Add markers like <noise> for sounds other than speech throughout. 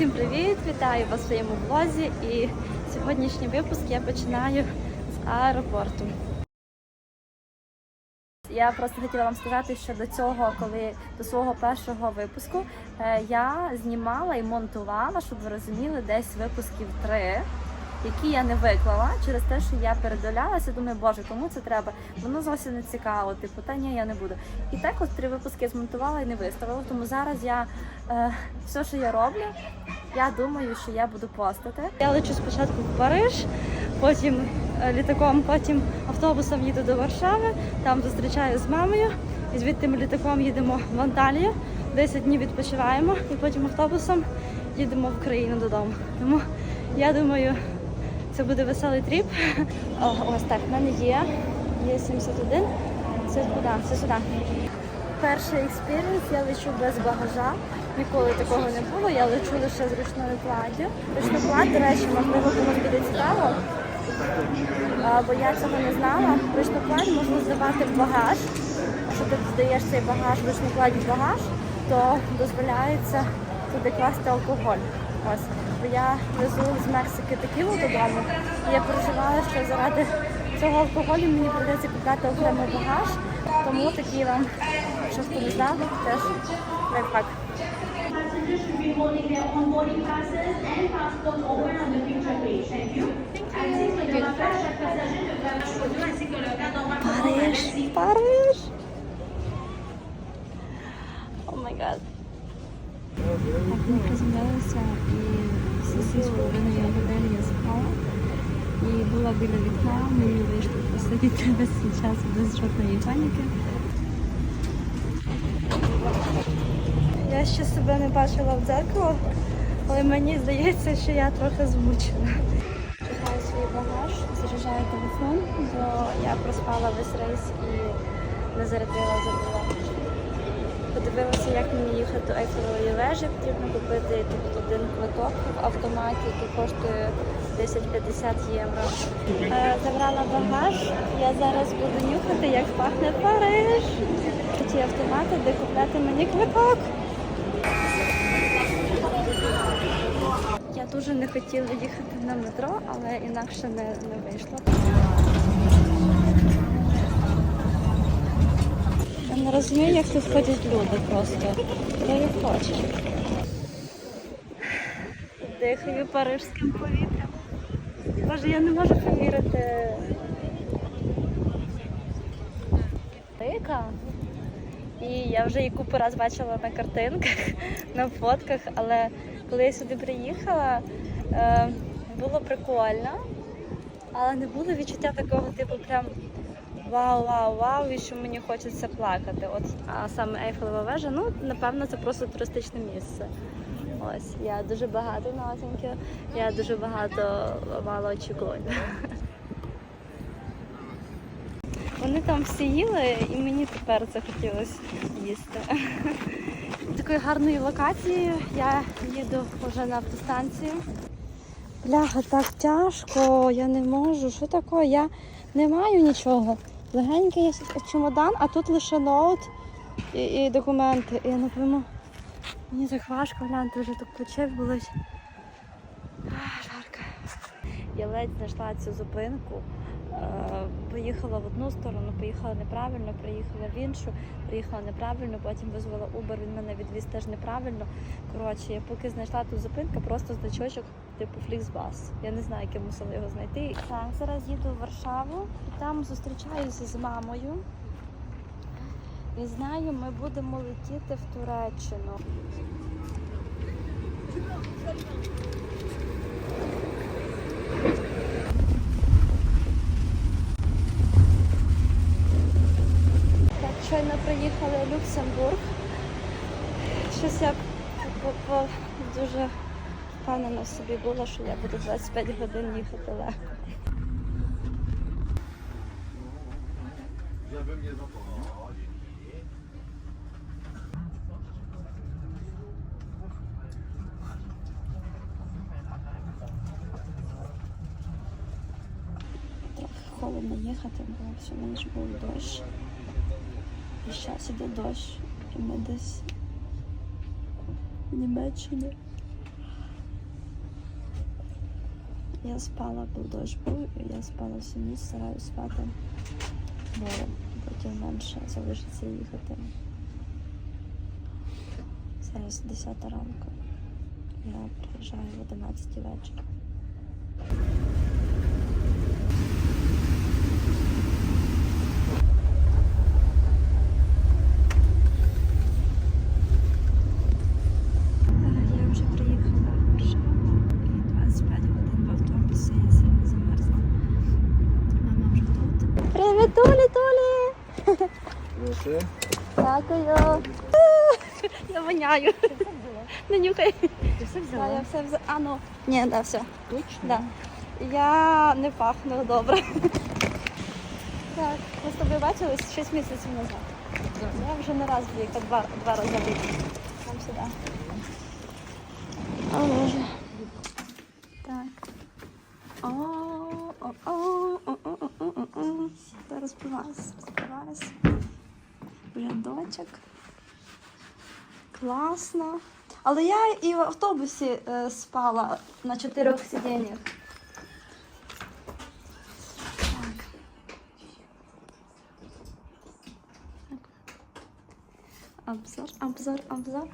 Всім привіт! Вітаю вас в своєму влозі. І сьогоднішній випуск я починаю з аеропорту. Я просто хотіла вам сказати, що до цього, коли до свого першого випуску, е, я знімала і монтувала, щоб ви розуміли, десь випусків три, які я не виклала через те, що я передолялася. Думаю, боже, кому це треба? Воно зовсім не цікаво. Типу, та ні, я не буду. І так от три випуски змонтувала і не виставила. Тому зараз я е, все, що я роблю, я думаю, що я буду постати. Я лечу спочатку в Париж, потім е, літаком, потім автобусом їду до Варшави, там зустрічаю з мамою. І звідти ми літаком їдемо в Анталію, 10 днів відпочиваємо і потім автобусом їдемо в Україну додому. Тому я думаю, це буде веселий тріп. О, ось так, в мене є. Є 71. Це куди? Це сюди. Перший експірієнс я лечу без багажа. Ніколи такого не було. Я лечу лише з ручною кладдю. Ручноклад, до речі, можливо, комусь буде цікаво. Бо я цього не знала. Ручноклад можна здавати в багаж. Якщо ти здаєш цей багаж в ручнокладі в багаж, то дозволяється туди класти алкоголь. Ось. Бо я везу з Мексики текілу додому. Я переживала, що заради цього алкоголю мені прийдеться купляти окремий багаж. Тому такий вам, що хто теж лайфхак. Париж, Париж. О май гад. Так, ми приземлилися і половиною години я спала. І була біля вікна, мені вийшло посидіти <laughs> весь цей час без жодної паніки. Я ще себе не бачила в дзеркало, але мені здається, що я трохи змучена. Чекаю свій багаж, заряджаю телефон, бо я проспала весь рейс і не зарядила забула. Подивилася, як мені їхати до Ейфелевої вежі. Потрібно купити тут один квиток в автоматі, який коштує 10-50 євро. Е, забрала багаж. Я зараз буду нюхати, як пахне Париж. Ті автомати, де купляти мені квиток. Я дуже не хотіла їхати на метро, але інакше не, не вийшло. Не розумію, як тут ходять люди просто. Хто їх хоче. Дихаю парижським повітрям. Боже, я не можу повірити. Дика. І я вже її купу раз бачила на картинках, <laughs> на фотках, але коли я сюди приїхала, е, було прикольно, але не було відчуття такого, типу, прям вау, вау, вау, і що мені хочеться плакати. От, а саме Ейфелева вежа, ну, напевно, це просто туристичне місце. Ось, я дуже багато оцінки, я дуже багато мала очікувань. Вони там всі їли, і мені тепер захотілося їсти. Такою гарною локацією я їду вже на автостанцію. Бляха, так тяжко, я не можу. Що таке? Я не маю нічого. Легенький є чемодан, а тут лише ноут і, і документи. І я не. Мені так важко глянути, вже так плече болить. Жарко. Я ледь знайшла цю зупинку. Е, Поїхала в одну сторону, поїхала неправильно, приїхала в іншу, приїхала неправильно, потім визвала Uber, він мене відвіз теж неправильно. Коротше, я поки знайшла ту зупинку, просто значочок типу Flixbus. Я не знаю, як я мусила його знайти. Так, зараз їду в Варшаву і там зустрічаюся з мамою. І знаю, ми будемо летіти в Туреччину. Так, щойно приїхали в Люксембург. Щось я по- дуже впевнена в собі була, що я буду 25 годин їхати легко. Трохи холодно їхати, бо всю ніч був дощ. І зараз іде дощ, і ми десь в Німеччині. Я спала, був дощ був, і я спала всю ніч, стараюсь спати, бо потім менше залишиться їхати. Зараз 10 ранку. Я приїжджаю в 11 вечора. Я вже приїхала в Варшаву і 25 годин в автобусі, я сильно замерзла. Мама вже тут. Привіт, Толі, Толі! Прошу. Дякую. <laughs> Я воняю. Не нюхай. Ти все Да, я все взяла. А ну. Ні, да, все. Точно? Да. Я не пахну добре. Так, ми з тобою бачились 6 місяців назад. Я вже не раз приїхала, два, два рази в рік. Там сюди. О, Боже. Так. О, о, о, о, о, о, о, о, о. Зараз співаюсь, співаюсь. Рядочок. Класно. Але я і в автобусі е, спала на чотирьох сидіннях. Так. Обзор, обзор, обзор.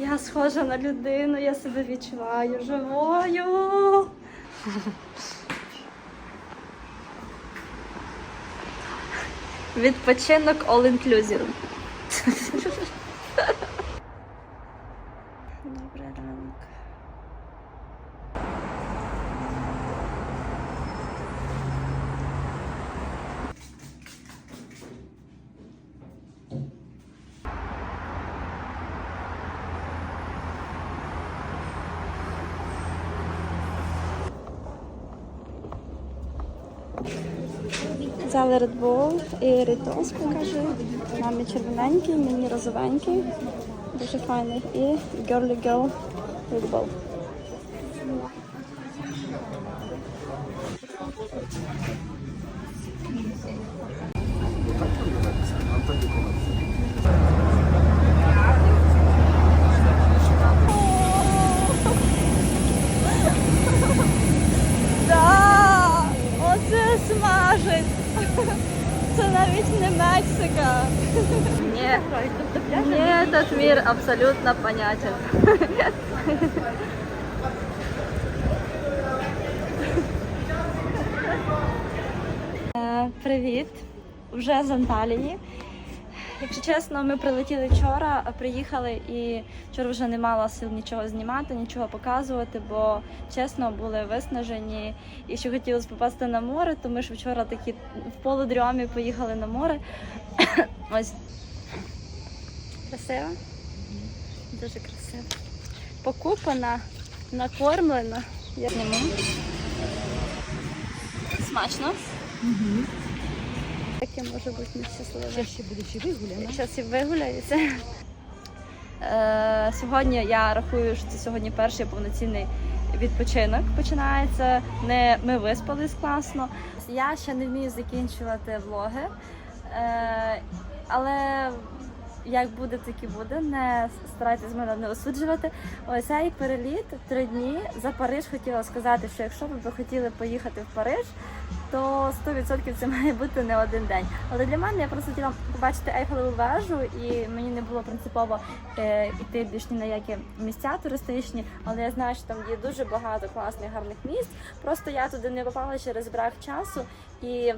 Я схожа на людину, я себе відчуваю живою. Відпочинок all inclusive. Взяли Red Bull і Ritos покажи. Мамі червоненький, мені розовенький. Дуже файний. І Girly Girl Red Bull. Да, оце смажить. Це навіть не Мексика. Ні, ні, этот мир абсолютно понятен. Е, Привіт, вже з Анталії. Якщо чесно, ми прилетіли вчора, приїхали і вчора вже не мала сил нічого знімати, нічого показувати, бо чесно були виснажені. І ще хотілося попасти на море, то ми ж вчора такі в полудрьомі поїхали на море. <coughs> Ось красиво. Дуже красиво. Покупана, накормлена. Я. Смачно. Таке може бути нещасливе. Ще ще буде ще вигуляна. Зараз і вигуляюся. <laughs> Е, сьогодні я рахую, що це сьогодні перший повноцінний відпочинок починається. Не ми виспались класно. Я ще не вмію закінчувати влоги, е, але як буде, так і буде. Не старайтесь мене не осуджувати. Ось цей переліт три дні за Париж хотіла сказати, що якщо б ви хотіли поїхати в Париж, то 100% це має бути не один день. Але для мене я просто хотіла побачити Ейфелеву вежу, і мені не було принципово е, йти більш ні на які місця туристичні. Але я знаю, що там є дуже багато класних гарних місць. Просто я туди не попала через брак часу, і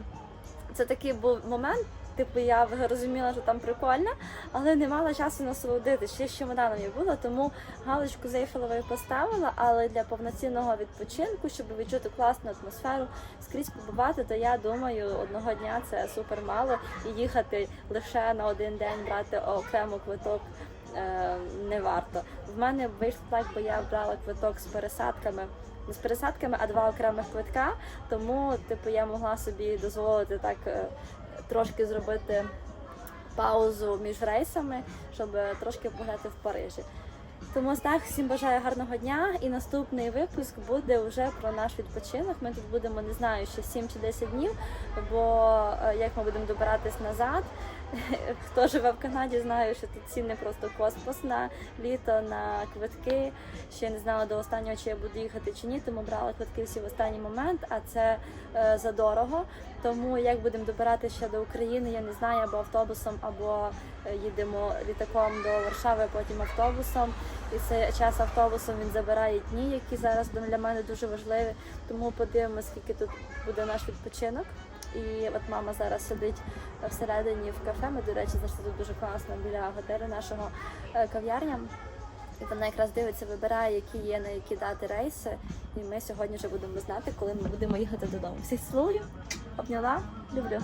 це такий був момент. Типу, я розуміла, що там прикольно, але не мала часу насолодити. Ще з чемоданом я була, тому галочку з Ейфелевою поставила. Але для повноцінного відпочинку, щоб відчути класну атмосферу, скрізь побувати, то я думаю, одного дня це супер мало і їхати лише на один день, брати окремо квиток. е, Не варто. В мене вийшло так, бо я брала квиток з пересадками. Не з пересадками, а два окремих квитка. Тому, типу, я могла собі дозволити так е, трошки зробити паузу між рейсами, щоб трошки погуляти в Парижі. Тому так всім бажаю гарного дня. І наступний випуск буде вже про наш відпочинок. Ми тут будемо не знаю ще 7 чи 10 днів. Бо е, як ми будемо добиратись назад. <laughs> Хто живе в Канаді, знає, що тут ціни просто космос на літо, на квитки. Ще не знала до останнього, чи я буду їхати чи ні, тому брала квитки всі в останній момент, а це е, задорого. Тому як будемо добиратися ще до України, я не знаю, або автобусом, або е, їдемо літаком до Варшави, потім автобусом. І цей час автобусом він забирає дні, які зараз для мене дуже важливі. Тому подивимося, скільки тут буде наш відпочинок. І от мама зараз сидить всередині в кафе. Ми, до речі, знайшли тут дуже класно біля готелю нашого е, кав'ярня. І вона якраз дивиться, вибирає, які є на які дати рейси. І ми сьогодні вже будемо знати, коли ми будемо їхати додому. Всіх цілую, обняла, люблю.